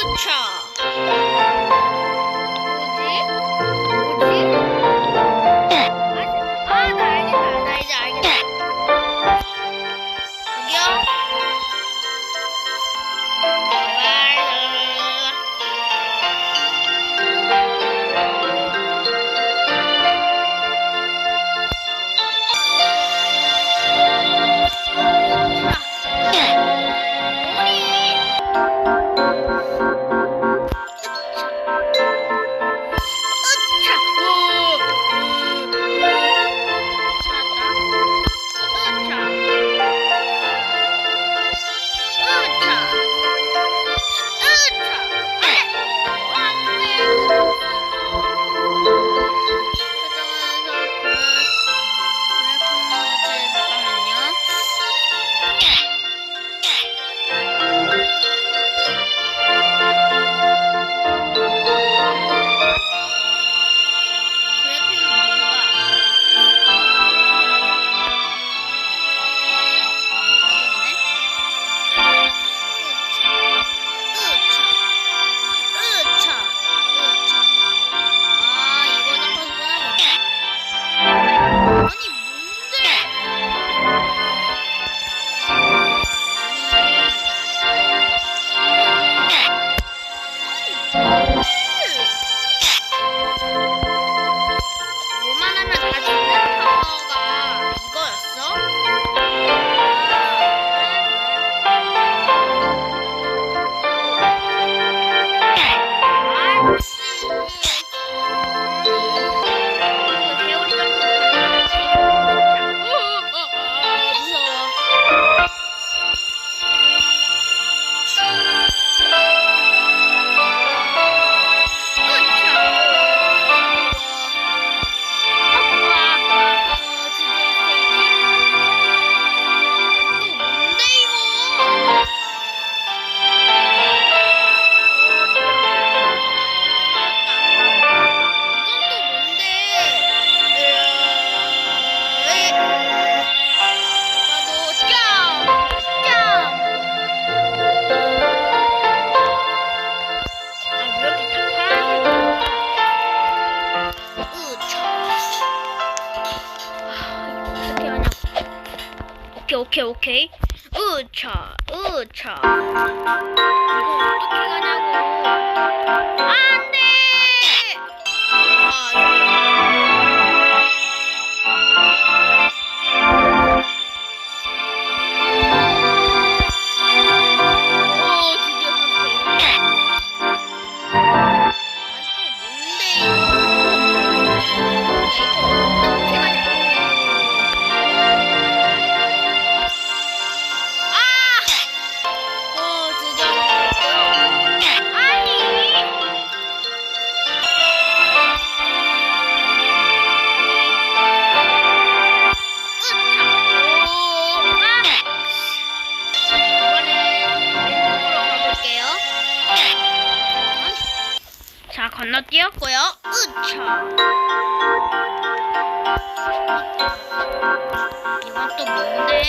Culture. 오케이 오케이 오케이. 우차 우차 이거 어떻게 가냐고. 안돼! 아, 건너뛰었고요. 으차. 이건 또 뭔데?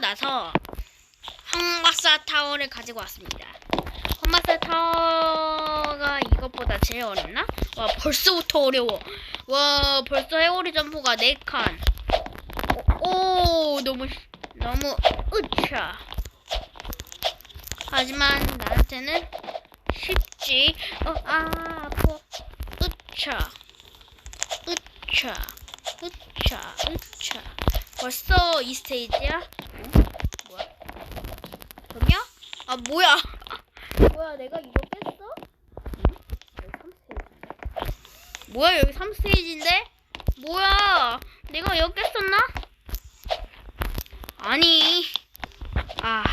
킹받아서 황박사 타워를 가지고 왔습니다. 황박사 타워가 이것보다 제일 어렵나? 와 벌써부터 어려워. 와 벌써 해오리 점프가 4칸. 오, 오 너무 쉬- 너무 으차. 하지만 나한테는 쉽지. 어, 아, 아파. 으차. 으차. 으차. 으차. 벌써 이 스테이지야? 응? 뭐야? 그럼요? 아, 뭐야? 뭐야, 내가 이거? 여기 3스테이지. 뭐야, 여기 3스테이지인데? 뭐야? 내가 이거 깼었나? 아니. 아.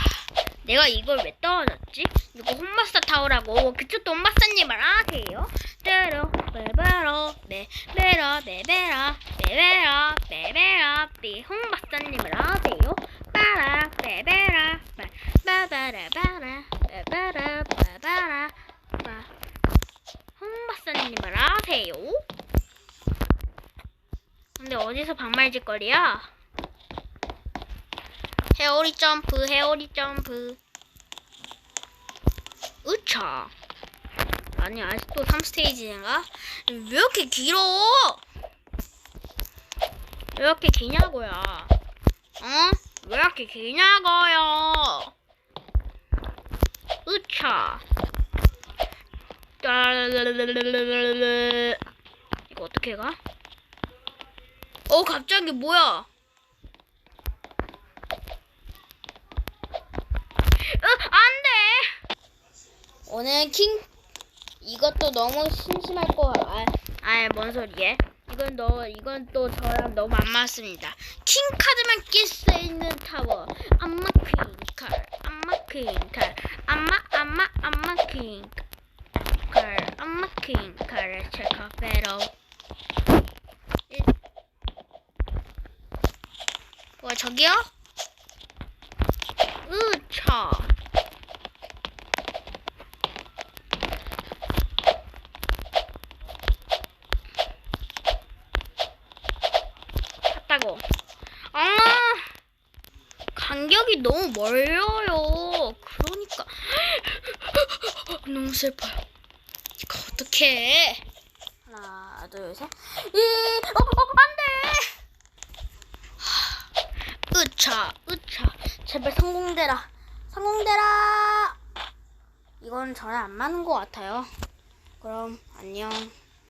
내가 이걸 왜 떨어졌지? 이거 홈마스터 타워라고 그쪽도 홈마스터님을 아세요? 때로 베베로 베베로 베베로 베베로 베베로 비 홈마스터님을 아세요? 빠라 베베라 바바라 바라 바바라 바 홈마스터님을 아세요? 근데 어디서 반말짓거리야? 헤어리 점프, 헤어리 점프. 으차. 아니, 아직도 3스테이지인가? 왜 이렇게 길어? 왜 이렇게 기냐고요? 어? 왜 이렇게 기냐고요? 으차. 이거 어떻게 가? 어, 갑자기 뭐야? 으, 안 돼! 오늘 킹, 이것도 너무 심심할 거, 아, 아, 뭔 소리에? 이건 너, 이건 또 저랑 너무 안 맞습니다. 킹카드만 낄 수 있는 타워. 안마 퀸칼, 안마 퀸칼, 안마, 안마, 안마 퀸칼, 안마 퀸칼, 체크 배로. 와, 저기요? 으차. 탔다고. 아, 간격이 너무 멀어요. 그러니까. 너무 슬퍼요. 이거 어떡해. 하나, 둘, 셋. 이, 어, 어, 안 돼! 으차, 으차. 제발 성공되라. 성공되라! 이건 전혀 안 맞는 것 같아요. 그럼, 안녕.